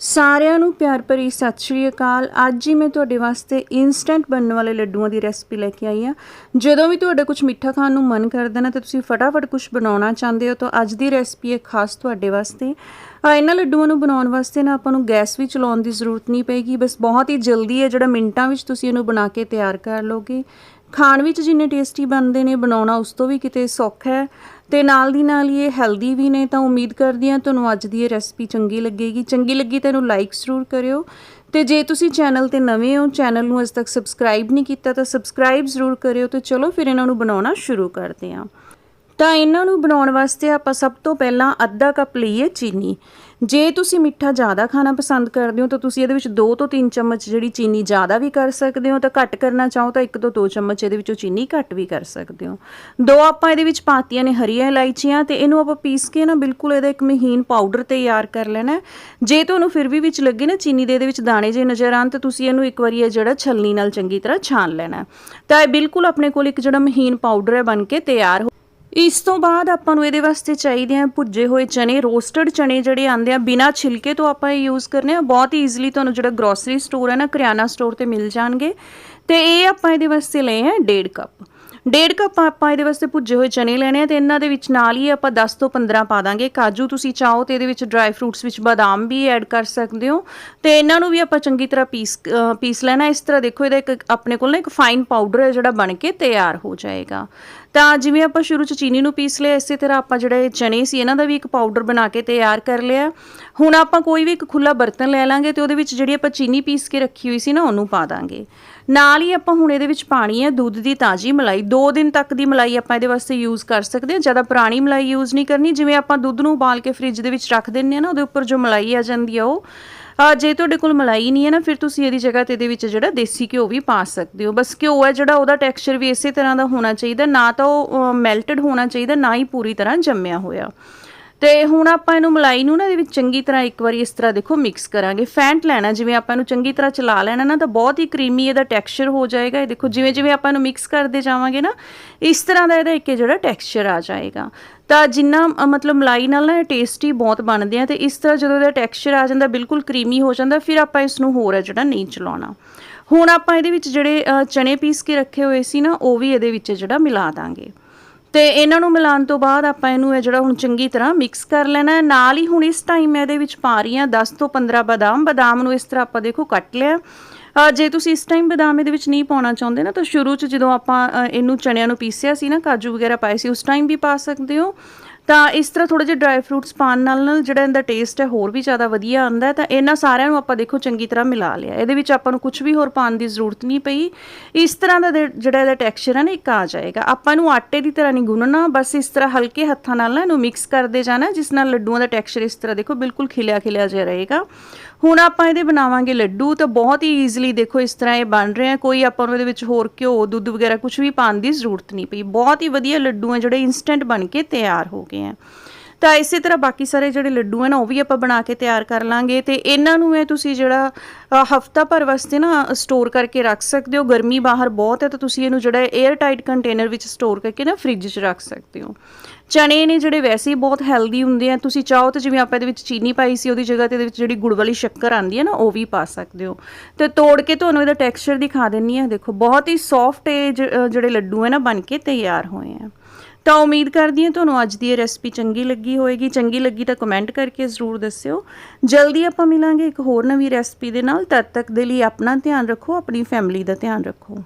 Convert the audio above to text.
ਸਾਰਿਆਂ ਨੂੰ ਪਿਆਰ ਭਰੀ ਸਤਿ ਸ਼੍ਰੀ ਅਕਾਲ। ਅੱਜ ਹੀ ਮੈਂ ਤੁਹਾਡੇ ਵਾਸਤੇ ਇਨਸਟੈਂਟ ਬਣਨ ਵਾਲੇ ਲੱਡੂਆਂ ਦੀ ਰੈਸਪੀ ਲੈ ਕੇ ਆਈ ਹਾਂ। ਜਦੋਂ ਵੀ ਤੁਹਾਡਾ ਕੁਝ ਮਿੱਠਾ ਖਾਣ ਨੂੰ ਮਨ ਕਰਦਾ ਨਾ, ਤੇ ਤੁਸੀਂ ਫਟਾਫਟ ਕੁਝ ਬਣਾਉਣਾ ਚਾਹੁੰਦੇ ਹੋ, ਤਾਂ ਅੱਜ ਦੀ ਰੈਸਪੀ ਹੈ ਖਾਸ ਤੁਹਾਡੇ ਵਾਸਤੇ। ਆ, ਇਹਨਾਂ ਲੱਡੂਆਂ ਨੂੰ ਬਣਾਉਣ ਵਾਸਤੇ ਨਾ ਆਪਾਂ ਨੂੰ ਗੈਸ ਵੀ ਚਲਾਉਣ ਦੀ ਜ਼ਰੂਰਤ ਨਹੀਂ ਪਏਗੀ। ਬਸ ਬਹੁਤ ਹੀ ਜਲਦੀ ਹੈ, ਜਿਹੜਾ ਮਿੰਟਾਂ ਵਿੱਚ ਤੁਸੀਂ ਇਹਨੂੰ ਬਣਾ ਕੇ ਤਿਆਰ ਕਰ ਲਓਗੇ। ਖਾਣ ਵਿੱਚ ਜਿੰਨੇ ਟੇਸਟੀ ਬਣਦੇ ਨੇ, ਬਣਾਉਣਾ ਉਸ ਤੋਂ ਵੀ ਕਿਤੇ ਸੌਖਾ ਹੈ। ਤੇ ਨਾਲ ਦੀ ਨਾਲ ਇਹ ਹੈਲਦੀ ਵੀ ਨੇ, ਤਾਂ ਉਮੀਦ ਕਰਦੀ ਹਾਂ ਤੁਹਾਨੂੰ ਅੱਜ ਦੀ ਇਹ ਰੈਸਪੀ ਚੰਗੀ ਲੱਗੇਗੀ। ਚੰਗੀ ਲੱਗੀ ਤਾਂ ਇਹਨੂੰ ਲਾਈਕ ਜ਼ਰੂਰ ਕਰਿਓ। ਤੇ ਜੇ ਤੁਸੀਂ ਚੈਨਲ ਤੇ ਨਵੇਂ ਹੋ ਚੈਨਲ ਨੂੰ ਅਜੇ ਤੱਕ ਸਬਸਕ੍ਰਾਈਬ ਨਹੀਂ ਕੀਤਾ, ਤਾਂ ਸਬਸਕ੍ਰਾਈਬ ਜ਼ਰੂਰ ਕਰਿਓ। ਤੇ ਚਲੋ ਫਿਰ ਇਹਨਾਂ ਨੂੰ ਬਣਾਉਣਾ ਸ਼ੁਰੂ ਕਰਦੇ ਹਾਂ। ਤਾਂ ਇਹਨਾਂ ਨੂੰ ਬਣਾਉਣ ਵਾਸਤੇ ਆਪਾਂ ਸਭ ਤੋਂ ਪਹਿਲਾਂ ਅੱਧਾ ਕੱਪ ਲਈਏ ਚੀਨੀ। ਜੇ ਤੁਸੀਂ ਮਿੱਠਾ ਜ਼ਿਆਦਾ ਖਾਣਾ ਪਸੰਦ ਕਰਦੇ ਹੋ ਤਾਂ ਤੁਸੀਂ ਇਹਦੇ ਵਿੱਚ 2 ਤੋਂ 3 ਚਮਚ ਜਿਹੜੀ ਚੀਨੀ ਜ਼ਿਆਦਾ ਵੀ ਕਰ ਸਕਦੇ ਹੋ ਤਾਂ ਘੱਟ ਕਰਨਾ ਚਾਹੋ ਤਾਂ 1 ਤੋਂ 2 ਚਮਚ ਇਹਦੇ ਵਿੱਚੋਂ ਚੀਨੀ ਘੱਟ ਵੀ ਕਰ ਸਕਦੇ ਹੋ। ਦੋ ਆਪਾਂ ਇਹਦੇ ਵਿੱਚ ਪਾਤੀਆਂ ਨੇ ਹਰੀਆਂ ਇਲਾਇਚੀਆਂ ਤੇ ਇਹਨੂੰ ਆਪਾਂ ਪੀਸ ਕੇ ਨਾ ਬਿਲਕੁਲ ਇਹਦਾ ਇੱਕ ਮਹੀਨ ਪਾਊਡਰ ਤਿਆਰ ਕਰ ਲੈਣਾ ਜੇ ਤੁਹਾਨੂੰ ਫਿਰ ਵੀ ਵਿੱਚ ਲੱਗੇ ਨਾ ਚੀਨੀ ਦੇ ਇਹਦੇ ਵਿੱਚ ਦਾਣੇ ਜੇ ਨਜ਼ਰ ਆਣ ਤਾਂ ਤੁਸੀਂ ਇਹਨੂੰ ਇੱਕ ਵਾਰੀ ਇਹ ਜਿਹੜਾ ਛਲਨੀ ਨਾਲ ਚੰਗੀ ਤਰ੍ਹਾਂ ਛਾਣ ਲੈਣਾ ਤਾਂ ਇਹ ਬਿਲਕੁਲ ਆਪਣੇ ਕੋਲ ਇੱਕ ਜਿਹੜਾ ਮਹੀਨ ਪਾਊਡਰ ਹੈ ਬਣ ਕੇ ਤਿਆਰ ਹੋ ਇਸ ਤੋਂ ਬਾਅਦ ਆਪਾਂ ਨੂੰ ਇਹਦੇ ਵਾਸਤੇ ਚਾਹੀਦੇ ਆ ਭੁੱਜੇ ਹੋਏ ਚਨੇ ਰੋਸਟਡ ਚਨੇ ਜਿਹੜੇ ਆਂਦੇ ਆ, ਬਿਨਾ ਛਿਲਕੇ ਤੋਂ ਆਪਾਂ ਇਹ ਯੂਜ਼ ਕਰਨੇ ਆ। ਬਹੁਤ ਈਜ਼ੀਲੀ ਤੁਹਾਨੂੰ ਜਿਹੜਾ ਗਰੋਸਰੀ ਸਟੋਰ ਹੈ ਨਾ, ਕਰਿਆਨਾ ਸਟੋਰ ਤੇ ਮਿਲ ਜਾਣਗੇ। ਤੇ ਇਹ ਆਪਾਂ ਇਹਦੇ ਵਾਸਤੇ ਲਏ ਆ 1.5 ਕੱਪ ਡੇਢ ਕੱਪ ਆਪਾਂ ਇਹਦੇ ਵਾਸਤੇ ਭੁੱਜੇ ਹੋਏ ਚਨੇ ਲੈਣੇ ਆ ਤੇ ਇਹਨਾਂ ਦੇ ਵਿੱਚ ਨਾਲ ਹੀ ਆਪਾਂ 10 ਤੋਂ 15 ਪਾ ਦਾਂਗੇ। ਕਾਜੂ ਤੁਸੀਂ ਚਾਹੋ ਤੇ ਇਹਦੇ ਵਿੱਚ ਡਰਾਈ ਫਰੂਟਸ ਵਿੱਚ ਬਾਦਾਮ ਵੀ ਐਡ ਕਰ ਸਕਦੇ ਹੋ। ਤੇ ਇਹਨਾਂ ਨੂੰ ਵੀ ਆਪਾਂ ਚੰਗੀ ਤਰ੍ਹਾਂ ਪੀਸ ਪੀਸ ਲੈਣਾ। ਇਸ ਤਰ੍ਹਾਂ ਦੇਖੋ, ਇਹਦਾ ਇੱਕ ਆਪਣੇ ਕੋਲ ਨਾ ਇੱਕ ਫਾਈਨ ਪਾਊਡਰ ਹੈ ਜਿਹੜਾ ਬਣ ਕੇ ਤਿਆਰ ਹੋ ਜਾਏਗਾ। ਤਾਂ ਜਿਵੇਂ ਆਪਾਂ ਸ਼ੁਰੂ ਚ ਚੀਨੀ ਨੂੰ ਪੀਸ ਲਿਆ, ਇਸੇ ਤਰ੍ਹਾਂ ਆਪਾਂ ਜਿਹੜੇ ਇਹ ਚਨੇ ਸੀ, ਇਹਨਾਂ ਦਾ ਵੀ ਇੱਕ ਪਾਊਡਰ ਬਣਾ ਕੇ ਤਿਆਰ ਕਰ ਲਿਆ। ਹੁਣ ਆਪਾਂ ਕੋਈ ਵੀ ਇੱਕ ਖੁੱਲਾ ਬਰਤਨ ਲੈ ਲਾਂਗੇ ਤੇ ਉਹਦੇ ਵਿੱਚ ਜਿਹੜੀ ਆਪਾਂ ਚੀਨੀ ਪੀਸ ਕੇ ਰੱਖੀ ਹੋਈ ਸੀ ਨਾ, ਉਹਨੂੰ ਪਾ ਦਾਂਗੇ। ਨਾਲ ਹੀ ਆਪਾਂ ਹੁਣ ਇਹਦੇ ਵਿੱਚ ਪਾਣੀ ਹੈ ਦੁੱਧ ਦੀ ਤਾਜ਼ੀ ਮਲਾਈ 2 ਦਿਨ ਤੱਕ ਦੀ ਮਲਾਈ ਆਪਾਂ ਇਹਦੇ ਵਾਸਤੇ ਯੂਜ਼ ਕਰ ਸਕਦੇ ਹਾਂ, ਜ਼ਿਆਦਾ ਪੁਰਾਣੀ ਮਲਾਈ ਯੂਜ਼ ਨਹੀਂ ਕਰਨੀ, ਜਿਵੇਂ ਆਪਾਂ ਦੁੱਧ ਨੂੰ ਉਬਾਲ ਕੇ ਫ੍ਰਿਜ ਦੇ ਵਿੱਚ ਰੱਖ ਦਿੰਨੇ ਆ ਨਾ, ਉਹਦੇ ਉੱਪਰ ਜੋ ਮਲਾਈ ਆ ਜਾਂਦੀ ਆ ਉਹ ਜੇ ਤੁਹਾਡੇ ਕੋਲ ਮਲਾਈ ਨਹੀਂ ਹੈ ਨਾ, ਫਿਰ ਤੁਸੀਂ ਇਹਦੀ ਜਗ੍ਹਾ ਤੇ ਇਹਦੇ ਵਿੱਚ ਜਿਹੜਾ ਦੇਸੀ ਘਿਓ ਵੀ ਪਾ ਸਕਦੇ ਹੋ। ਬਸ ਘਿਓ ਹੈ ਜਿਹੜਾ, ਉਹਦਾ ਟੈਕਸਚਰ ਵੀ ਇਸੇ ਤਰ੍ਹਾਂ ਦਾ ਹੋਣਾ ਚਾਹੀਦਾ, ਨਾ ਤਾਂ ਉਹ ਮੈਲਟਡ ਹੋਣਾ ਚਾਹੀਦਾ, ਨਾ ਹੀ ਪੂਰੀ ਤਰ੍ਹਾਂ ਜੰਮਿਆ ਹੋਇਆ। ਤੇ ਹੁਣ ਆਪਾਂ ਇਹਨੂੰ ਮਲਾਈ ਨੂੰ ਨਾ ਇਹਦੇ ਵਿੱਚ ਚੰਗੀ ਤਰ੍ਹਾਂ ਇੱਕ ਵਾਰੀ ਇਸ ਤਰ੍ਹਾਂ ਦੇਖੋ ਮਿਕਸ ਕਰਾਂਗੇ। ਫੈਂਟ ਲੈਣਾ, ਜਿਵੇਂ ਆਪਾਂ ਇਹਨੂੰ ਚੰਗੀ ਤਰ੍ਹਾਂ ਚਲਾ ਲੈਣਾ ਨਾ ਤਾਂ ਬਹੁਤ ਹੀ ਕਰੀਮੀ ਇਹਦਾ ਟੈਕਸਚਰ ਹੋ ਜਾਏਗਾ। ਇਹ ਦੇਖੋ ਜਿਵੇਂ ਜਿਵੇਂ ਆਪਾਂ ਇਹਨੂੰ ਮਿਕਸ ਕਰਦੇ ਜਾਵਾਂਗੇ ਨਾ, ਇਸ ਤਰ੍ਹਾਂ ਦਾ ਇਹਦਾ ਇੱਕ ਜਿਹੜਾ ਟੈਕਸਚਰ ਆ ਜਾਏਗਾ। ਤਾਂ ਜਿੰਨਾ ਮਤਲਬ ਮਲਾਈ ਨਾਲ ਨਾ ਇਹ ਟੇਸਟੀ ਬਹੁਤ ਬਣਦੇ ਆ ਤੇ ਇਸ ਤਰ੍ਹਾਂ ਜਦੋਂ ਇਹਦਾ ਟੈਕਸਚਰ ਆ ਜਾਂਦਾ ਬਿਲਕੁਲ ਕਰੀਮੀ ਹੋ ਜਾਂਦਾ, ਫਿਰ ਆਪਾਂ ਇਸ ਨੂੰ ਹੋਰ ਹੈ ਜਿਹੜਾ ਨਹੀਂ ਚਲਾਉਣਾ। ਹੁਣ ਆਪਾਂ ਇਹਦੇ ਵਿੱਚ ਜਿਹੜੇ ਚਣੇ ਪੀਸ ਕੇ ਰੱਖੇ ਹੋਏ ਸੀ ਨਾ, ਉਹ ਵੀ ਇਹਦੇ ਵਿੱਚ ਜਿਹੜਾ ਮਿਲਾ ਦਾਂਗੇ। ਤੇ ਇਹਨਾਂ ਨੂੰ ਮਿਲਾਉਣ ਤੋਂ ਬਾਅਦ ਆਪਾਂ ਇਹਨੂੰ ਇਹ ਜਿਹੜਾ ਹੁਣ ਚੰਗੀ ਤਰ੍ਹਾਂ ਮਿਕਸ ਕਰ ਲੈਣਾ ਨਾਲ ਹੀ ਹੁਣ ਇਸ ਟਾਈਮ ਮੈਂ ਇਹਦੇ ਵਿੱਚ ਪਾ ਰਹੀ ਹਾਂ 10 ਤੋਂ 15 ਬਦਾਮ। ਬਦਾਮ ਨੂੰ ਇਸ ਤਰ੍ਹਾਂ ਆਪਾਂ ਦੇਖੋ ਕੱਟ ਲਿਆ। ਜੇ ਤੁਸੀਂ ਇਸ ਟਾਈਮ ਬਦਾਮ ਇਹਦੇ ਵਿੱਚ ਨਹੀਂ ਪਾਉਣਾ ਚਾਹੁੰਦੇ ਨਾ, ਤਾਂ ਸ਼ੁਰੂ 'ਚ ਜਦੋਂ ਆਪਾਂ ਇਹਨੂੰ ਚਣਿਆਂ ਨੂੰ ਪੀਸਿਆ ਸੀ ਨਾ, ਕਾਜੂ ਵਗੈਰਾ ਪਾਏ ਸੀ, ਉਸ ਟਾਈਮ ਵੀ ਪਾ ਸਕਦੇ ਹੋ। ਤਾਂ ਇਸ ਤਰ੍ਹਾਂ ਥੋੜੇ ਜਿਹੇ ਡਰਾਈ ਫਰੂਟਸ ਪਾਣ ਨਾਲ ਨਾਲ ਜਿਹੜਾ ਇਹਦਾ ਟੇਸਟ ਹੈ ਹੋਰ ਵੀ ਜ਼ਿਆਦਾ ਵਧੀਆ ਆਉਂਦਾ ਤਾਂ ਇਹਨਾਂ ਸਾਰਿਆਂ ਨੂੰ ਆਪਾਂ ਦੇਖੋ ਚੰਗੀ ਤਰ੍ਹਾਂ ਮਿਲਾ ਲਿਆ। ਇਹਦੇ ਵਿੱਚ ਆਪਾਂ ਨੂੰ ਕੁਝ ਵੀ ਹੋਰ ਪਾਉਣ ਦੀ ਜ਼ਰੂਰਤ ਨਹੀਂ ਪਈ। ਇਸ ਤਰ੍ਹਾਂ ਦਾ ਜਿਹੜਾ ਇਹਦਾ ਟੈਕਸਚਰ ਹੈ ਨਾ, ਇੱਕ ਆ ਜਾਏਗਾ। ਆਪਾਂ ਇਹਨੂੰ ਆਟੇ ਦੀ ਤਰ੍ਹਾਂ ਨਹੀਂ ਗੁੰਨਣਾ, ਬਸ ਇਸ ਤਰ੍ਹਾਂ ਹਲਕੇ ਹੱਥਾਂ ਨਾਲ ਨਾ ਇਹਨੂੰ ਮਿਕਸ ਕਰਦੇ ਜਾਣਾ, ਜਿਸ ਨਾਲ ਲੱਡੂਆਂ ਦਾ ਟੈਕਸਚਰ ਇਸ ਤਰ੍ਹਾਂ ਦੇਖੋ ਬਿਲਕੁਲ ਖਿਲਿਆ ਖਿਲਿਆ ਜਿਹਾ ਰਹੇਗਾ। ਹੁਣ ਆਪਾਂ ਇਹਦੇ ਬਣਾਵਾਂਗੇ ਲੱਡੂ ਤਾਂ ਬਹੁਤ ਹੀ ਈਜ਼ੀਲੀ ਦੇਖੋ ਇਸ ਤਰ੍ਹਾਂ ਇਹ ਬਣ ਰਹੇ ਆ ਕੋਈ ਆਪਾਂ ਨੂੰ ਇਹਦੇ ਵਿੱਚ ਹੋਰ ਘਿਓ, ਦੁੱਧ ਵਗੈਰਾ ਕੁਝ ਵੀ ਪਾਉਣ ਦੀ ਜ਼ਰੂਰਤ ਨਹੀਂ ਪਈ। ਬਹੁਤ ਹੀ ਵਧੀਆ ਲੱਡੂ ਆ ਜਿਹੜੇ ਇਨਸਟੈਂਟ ਬਣ ਕੇ ਤਿਆਰ ਹੋ ਗਏ ਆ। ਤਾਂ ਇਸੇ ਤਰ੍ਹਾਂ ਬਾਕੀ ਸਾਰੇ ਜਿਹੜੇ ਲੱਡੂ ਹਨ, ਉਹ ਵੀ ਆਪਾਂ ਬਣਾ ਕੇ ਤਿਆਰ ਕਰ ਲਾਂਗੇ ਤੇ ਇਹਨਾਂ ਨੂੰ ਇਹ ਤੁਸੀਂ ਜਿਹੜਾ ਹਫਤਾ ਭਰ ਵਾਸਤੇ ਨਾ ਸਟੋਰ ਕਰਕੇ ਰੱਖ ਸਕਦੇ ਹੋ। ਗਰਮੀ ਬਾਹਰ ਬਹੁਤ ਹੈ ਤਾਂ ਤੁਸੀਂ ਇਹਨੂੰ ਜਿਹੜਾ 에ਅਰ ਟਾਈਟ ਕੰਟੇਨਰ ਵਿੱਚ ਸਟੋਰ ਕਰਕੇ ਨਾ ਫ੍ਰਿਜ 'ਚ ਰੱਖ ਸਕਦੇ ਹੋ। ਚਣੇ ਨੇ ਜਿਹੜੇ ਵੈਸੇ ਹੀ ਬਹੁਤ ਹੈਲਦੀ ਹੁੰਦੇ ਆ, ਤੁਸੀਂ ਚਾਹੋ ਤਾਂ ਜਿਵੇਂ ਆਪਾਂ ਇਹਦੇ ਵਿੱਚ ਚੀਨੀ ਪਾਈ ਸੀ, ਉਹਦੀ ਜਗ੍ਹਾ ਤੇ ਇਹਦੇ ਵਿੱਚ ਜਿਹੜੀ ਗੁੜ ਵਾਲੀ ਸ਼ੱਕਰ ਆਂਦੀ ਹੈ ਨਾ, ਉਹ ਵੀ ਪਾ ਸਕਦੇ ਹੋ। ਤੇ ਤੋੜ ਕੇ ਤੁਹਾਨੂੰ ਇਹਦਾ ਟੈਕਸਚਰ ਦਿਖਾ ਦਿੰਨੀ ਆ, ਦੇਖੋ ਬਹੁਤ ਹੀ ਸੌਫਟ ਜਿਹੜੇ ਲੱਡੂ ਹੈ ਨਾ ਬਣ ਕੇ ਤਿਆਰ ਹੋਏ ਆ। ਤਾਂ ਉਮੀਦ ਕਰਦੀ ਹਾਂ ਤੁਹਾਨੂੰ ਅੱਜ ਦੀ ਇਹ ਰੈਸਪੀ ਚੰਗੀ ਲੱਗੀ ਹੋਵੇਗੀ। ਚੰਗੀ ਲੱਗੀ ਤਾਂ ਕਮੈਂਟ ਕਰਕੇ ਜ਼ਰੂਰ ਦੱਸਿਓ। ਜਲਦੀ ਆਪਾਂ ਮਿਲਾਂਗੇ ਇੱਕ ਹੋਰ ਨਵੀਂ ਰੈਸਪੀ ਦੇ ਨਾਲ। ਤਦ ਤੱਕ ਦੇ ਲਈ ਆਪਣਾ ਧਿਆਨ ਰੱਖੋ, ਆਪਣੀ ਫੈਮਿਲੀ ਦਾ ਧਿਆਨ ਰੱਖੋ।